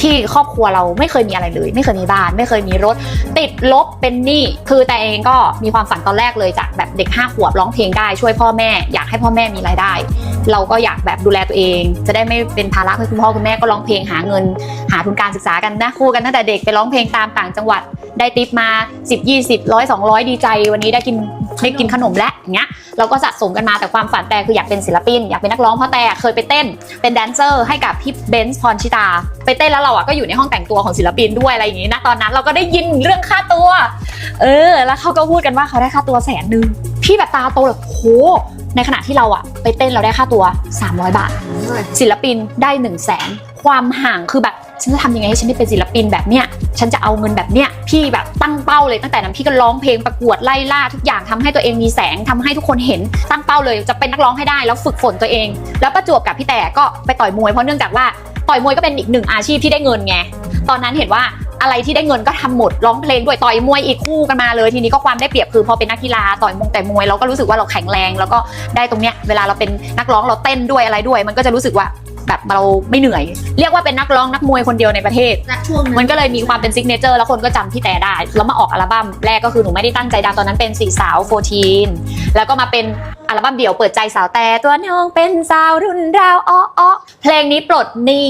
ที่ครอบครัวเราไม่เคยมีอะไรเลย ไม่เคยมีบ้าน ไม่เคยมีรถ ติดลบเป็นหนี้คือแต่เองก็มีความฝันตอนแรกเลยจากแบบเด็กห้าขวบร้องเพลงได้ช่วยพ่อแม่ อยากให้พ่อแม่มีรายได้ เราก็อยากแบบดูแลตัวเอง จะได้ไม่เป็นภาระให้คุณพ่อคุณแม่ก็ร้องเพลงหาเงิน หาทุนการศึกษากันนะคู่กันตั้งแต่เด็กไปร้องเพลงตามต่างจังหวัดได้ติปมา 10 20ร้อย200 ดีใจ วันนี้ได้กินได้กินขนมและอย่างเงี้ยเราก็สะสมกันมาแต่ความฝันแต่คืออยากเป็นศิลปิน อยากเป็นนักร้องเพราะแต่เคยไปเต้นเป็นแดนเซอร์ให้กับพี่เบนซ์พรชิตา ไปเต้นแล้วเราอะก็อยู่ในห้องแต่งตัวของศิลปินด้วยอะไรอย่างงี้นะตอนนั้นเราก็ได้ยินเรื่องค่าตัว เออ แล้วเขาก็พูดกันว่าเขาได้ค่าตัวแสนหนึ่ง พี่แบบตาโตเลยโหในขณะที่เราอะไปเต้นเราได้ค่าตัว 300 บาท ศิลปินได้1นึ่งแสนความห่างคือแบบฉันจะทำยังไงให้ฉันได้เป็นศิลปินแบบเนี้ยฉันจะเอาเงินแบบเนี้ยพี่แบบตั้งเป้าเลยตั้งแต่นั้นพี่ก็ร้องเพลงประกวดไล่ล่าทุกอย่างทำให้ตัวเองมีแสงทำให้ทุกคนเห็นตั้งเป้าเลยจะเป็นนักร้องให้ได้แล้วฝึกฝนตัวเอง แล้วประจวบกับพี่แต่ก็ไปต่อยมวยเพราะเนื่องจากว่าต่อยมวยก็เป็นอีกหนึ่งอาชีพที่ได้เงินไงตอนนั้นเห็นว่า อะไรที่ได้เงินก็ทำหมดร้องเพลงด้วยต่อยมวยอีกคู่กันมาเลย ทีนี้ก็ความได้เปรียบคือพอเป็นนักกีฬาต่อยมงแต่มวยเราก็รู้สึกว่าเราแข็งแรง แล้วก็ได้ตรงเนี้ยเวลาเราเป็นนักร้องเราเต้นด้วยอะไรด้วย มันก็จะรู้สึกว่าแบบเราไม่เหนื่อย เรียกว่าเป็นนักร้องนักมวยคนเดียวในประเทศ มันก็เลยมีความเป็นซิกเนเจอร์แล้วคนก็จำพี่แต่ได้ แล้วมาออกอัลบั้มแรกก็คือหนูไม่ได้ตั้งใจดังตอนนั้นเป็นสี่สาว14แล้วก็มาเป็นอัลบั้มเดี่ยวเปิดใจสาวแต่ตัวน้องเป็นสาวรุ่นราวอ้ออ้อเพลงนี้ปลดหนี้